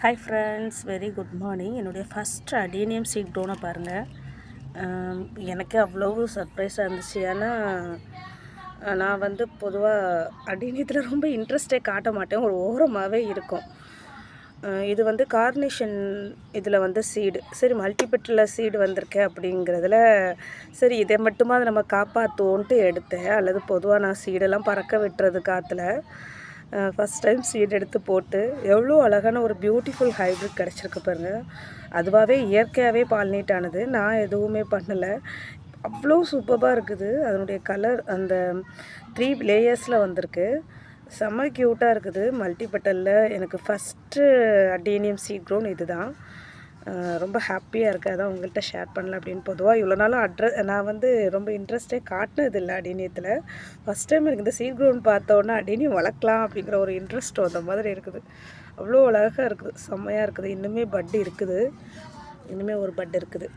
Hi friends very good morning என்னுடைய first adenium seed டோனை பாருங்கள் எனக்கு அவ்வளோ சர்ப்ரைஸாக இருந்துச்சு. ஏன்னா நான் வந்து பொதுவாக அடீனியத்தில் ரொம்ப இன்ட்ரெஸ்டே காட்ட மாட்டேன். ஒரு ஓரமாகவே இருக்கும். இது வந்து கார்னேஷன் இதில் வந்து சீடு சரி மல்டிபெட்டில் சீடு வந்திருக்கே அப்படிங்கிறதுல சரி இதை மட்டுமா நம்ம காப்பாற்றுவோன்ட்டு எடுத்தேன். அல்லது பொதுவாக நான் சீடெல்லாம் பறக்க விட்டுறது காற்றுல ஃபஸ்ட் டைம் சீட் எடுத்து போட்டு எவ்வளோ அழகான ஒரு பியூட்டிஃபுல் ஹைப்ரிட் கிடச்சிருக்கு பாருங்க. அதுவாகவே இயற்கையாகவே பாலினேட் ஆனது. நான் எதுவுமே பண்ணலை. அவ்வளோ சூப்பராக இருக்குது. அதனுடைய கலர் அந்த த்ரீ லேயர்ஸில் வந்திருக்கு. செம்ம க்யூட்டாக இருக்குது. மல்டிபட்டலில் எனக்கு ஃபஸ்ட்டு அடேனியம் சீட் க்ரோன் இது தான் ரொம்ப ஹாப்பியாக இருக்குது அதான் உங்கள்கிட்ட ஷேர் பண்ணல அப்படின்னு பொதுவாக இவ்வளோ நாளும் அட்ரஸ் நான் வந்து ரொம்ப இன்ட்ரெஸ்டே காட்டினது இல்லை அடினியத்தில் ஃபஸ்ட் டைம் எனக்கு இந்த சீட் க்ரௌண்ட் பார்த்தோன்னே அடேனியம் வளர்க்கலாம் அப்படிங்கிற ஒரு இன்ட்ரெஸ்ட் வந்த மாதிரி இருக்குது. அவ்வளோ அழகாக இருக்குது செம்மையாக இருக்குது. இன்னுமே பட் இருக்குது. இன்னுமே ஒரு பட் இருக்குது.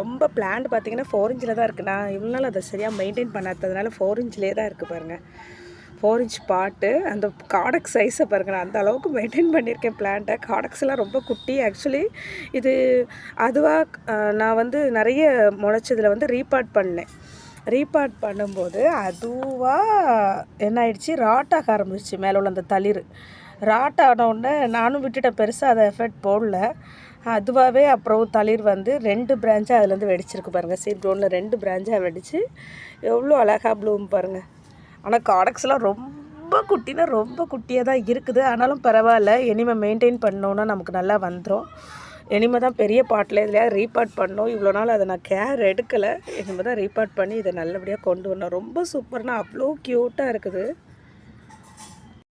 ரொம்ப பிளான்ட் பார்த்தீங்கன்னா ஃபோர் இன்ச்சில் தான் இருக்குது நான் இவ்வளோ நாள் அதை சரியாக மெயின்டைன் பண்ணாததுனால ஃபோர் இன்ச்சிலே தான் இருக்குது பாருங்கள் ஃபோர் இன்ச் பாட்டு அந்த காடக் சைஸை பாருங்க நான் அந்த அளவுக்கு மெயின்டைன் பண்ணியிருக்கேன் பிளான்ட்டை காடக்ஸ்லாம் ரொம்ப குட்டி. ஆக்சுவலி இது அதுவாக நான் வந்து நிறைய முளைச்சதில் வந்து ரீபார்ட் பண்ணேன். ரீபார்ட் பண்ணும்போது அதுவாக என்ன ஆயிடுச்சு? ராட்டாக ஆரம்பிச்சு மேலே உள்ள அந்த தளிர். ராட் ஆனவுடனே நானும் விட்டுட்டேன். பெருசாக அதை எஃபெக்ட் போடல. அதுவாகவே அப்புறம் தளிர் வந்து ரெண்டு பிரான்ச்சாக அதுலேருந்து வெடிச்சிருக்கு பாருங்கள் சீட் க்ரௌண்டில் ரெண்டு பிரான்ச்சாக வெடிச்சு எவ்வளோ அழகாக ப்ளூம் பாருங்கள் ஆனால் காடக்ஸ்லாம் ரொம்ப குட்டினா ரொம்ப குட்டியாக தான் இருக்குது. ஆனாலும் பரவாயில்ல. இனிமேல் மெயின்டைன் பண்ணோன்னா நமக்கு நல்லா வந்துடும் இனிமேல் தான் பெரிய பாட்டில் இதுலையாக ரீபார்ட் பண்ணோம் இவ்வளோ நாள் அதை நான் கேர் எடுக்கலை. இனிமேல் தான் ரீபார்ட் பண்ணி இதை நல்லபடியாக கொண்டு வரணும். ரொம்ப சூப்பர்னா அவ்வளோ க்யூட்டாக இருக்குது.